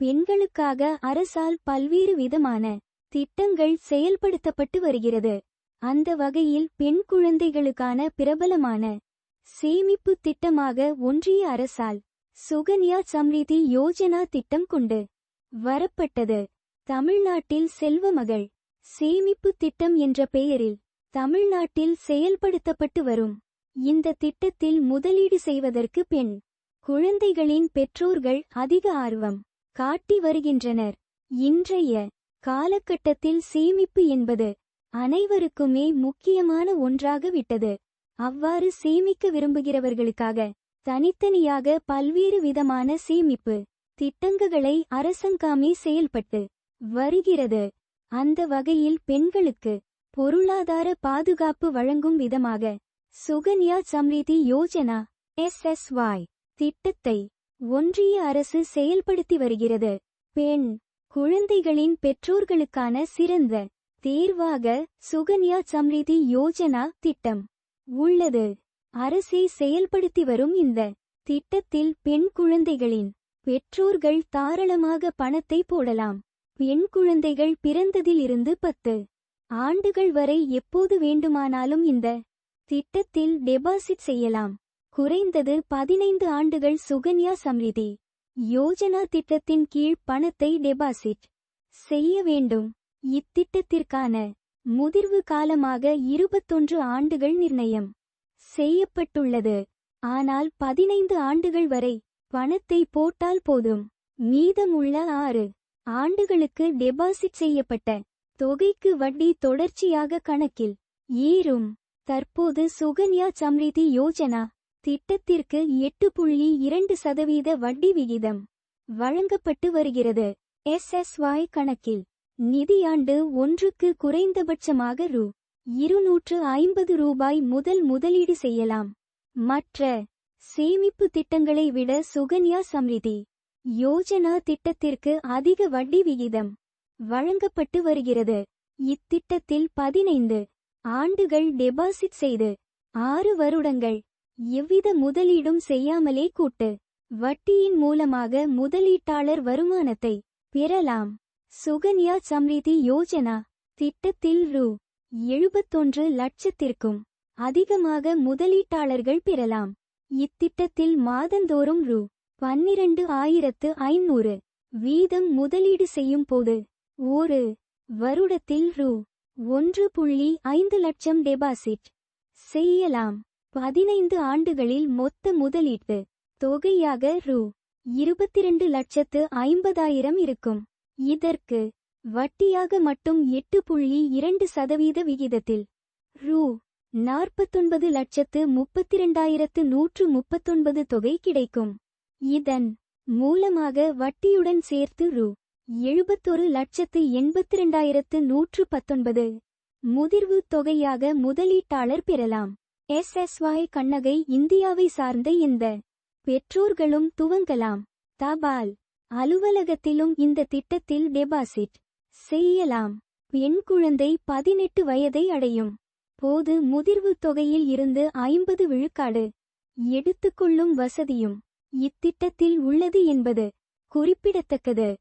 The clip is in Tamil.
பெண்களுக்காக அரசால் பல்வேறு விதமான திட்டங்கள் செயல்படுத்தப்பட்டு வருகிறது. அந்த வகையில் பெண் குழந்தைகளுக்கான பிரபலமான சேமிப்பு திட்டமாக ஒன்றிய அரசால் சுகன்யா சம்ரிதி யோஜனா திட்டம் கொண்டு வரப்பட்டது. தமிழ்நாட்டில் செல்வமகள் சேமிப்பு திட்டம் என்ற பெயரில் தமிழ்நாட்டில் செயல்படுத்தப்பட்டு வரும். இந்த திட்டத்தில் முதலீடு செய்வதற்கு பெண் குழந்தைகளின் பெற்றோர்கள் அதிக ஆர்வம் காட்டி வருகின்றனர். இன்றைய காலகட்டத்தில் சேமிப்பு என்பது அனைவருக்குமே முக்கியமான ஒன்றாக விட்டது அவ்வாறு சேமிக்க விரும்புகிறவர்களுக்காக தனித்தனியாக பல்வேறு விதமான சேமிப்பு திட்டங்களை அரசங்காமே செயல்பட்டு வருகிறது. அந்த வகையில் பெண்களுக்கு பொருளாதார பாதுகாப்பு வழங்கும் விதமாக சுகன்யா சம்ரிதி யோஜனா எஸ்எஸ்ஒய் திட்டத்தை ஒன்றிய அரசு செயல்படுத்தி வருகிறது. பெண் குழந்தைகளின் பெற்றோர்களுக்கான சிறந்த தேர்வாக சுகன்யா சம்ரிதி யோஜனா திட்டம் உள்ளது. அரசே செயல்படுத்தி வரும் இந்த திட்டத்தில் பெண் குழந்தைகளின் பெற்றோர்கள் தாராளமாக பணத்தை போடலாம். பெண் குழந்தைகள் பிறந்ததிலிருந்து பத்து ஆண்டுகள் வரை எப்போது வேண்டுமானாலும் இந்த திட்டத்தில் டெபாசிட் செய்யலாம். குறைந்தது பதினைந்து ஆண்டுகள் சுகன்யா சம்ரிதி யோஜனா திட்டத்தின் கீழ் பணத்தை டெபாசிட் செய்ய வேண்டும். இத்திட்டத்திற்கான முதிர்வு காலமாக இருபத்தொன்று ஆண்டுகள் நிர்ணயம் செய்யப்பட்டுள்ளது. ஆனால் பதினைந்து ஆண்டுகள் வரை பணத்தை போட்டால் போதும். மீதமுள்ள ஆறு ஆண்டுகளுக்கு டெபாசிட் செய்யப்பட்ட தொகைக்கு வட்டி தொடர்ச்சியாக கணக்கில் ஏறும். தற்போது சுகன்யா சம்ரிதி யோஜனா திட்டத்திற்கு எட்டு புள்ளி இரண்டு சதவீத வட்டி விகிதம் வழங்கப்பட்டு வருகிறது. எஸ்எஸ்ஒய் கணக்கில் நிதியாண்டு ஒன்றுக்கு குறைந்தபட்சமாக ரூ. இருநூற்று ஐம்பது ரூபாய் முதல் முதலீடு செய்யலாம். மற்ற சேமிப்பு திட்டங்களை விட சுகன்யா சம்ரிதி யோஜனா திட்டத்திற்கு அதிக வட்டி விகிதம் வழங்கப்பட்டு வருகிறது. இத்திட்டத்தில் பதினைந்து ஆண்டுகள் டெபாசிட் செய்து ஆறு வருடங்கள் எவ்வித முதலீடும் செய்யாமலே கூட்டு. வட்டியின் மூலமாக முதலீட்டாளர் வருமானத்தை பெறலாம். சுகன்யா சம்ரிதி யோஜனா திட்டத்தில் ரூ. எழுபத்தொன்று லட்சத்திற்கும் அதிகமாக முதலீட்டாளர்கள் பெறலாம். இத்திட்டத்தில் மாதந்தோறும் ரூ. பன்னிரண்டு ஆயிரத்து ஐநூறு வீதம் முதலீடு செய்யும் போது ஒரு வருடத்தில் ரூ. ஒன்று புள்ளி ஐந்து லட்சம் டெபாசிட் செய்யலாம். பதினைந்து ஆண்டுகளில் மொத்த முதலீட்டு தொகையாக ரூ. இருபத்திரண்டு லட்சத்து ஐம்பதாயிரம் இருக்கும். இதற்கு வட்டியாக மட்டும் எட்டு புள்ளி இரண்டு சதவீத விகிதத்தில் ரூ. நாற்பத்தொன்பது லட்சத்து முப்பத்திரண்டாயிரத்து நூற்று முப்பத்தொன்பது தொகை கிடைக்கும். இதன் மூலமாக வட்டியுடன் சேர்த்து ரூ. எழுபத்தொரு லட்சத்து எண்பத்திரண்டாயிரத்து நூற்று பத்தொன்பது முதிர்வு தொகையாக முதலீட்டாளர் பெறலாம். எஸ் எஸ் வாய் கண்ணகை இந்தியாவை சார்ந்த இந்த பெற்றோர்களும் துவங்கலாம். தபால். அலுவலகத்திலும் இந்த திட்டத்தில் டெபாசிட் செய்யலாம். பெண் குழந்தை பதினெட்டு வயதை அடையும். போது முதிர்வு தொகையில் இருந்து ஐம்பது விழுக்காடு எடுத்துக்கொள்ளும் வசதியும் இத்திட்டத்தில் உள்ளது என்பது குறிப்பிடத்தக்கது.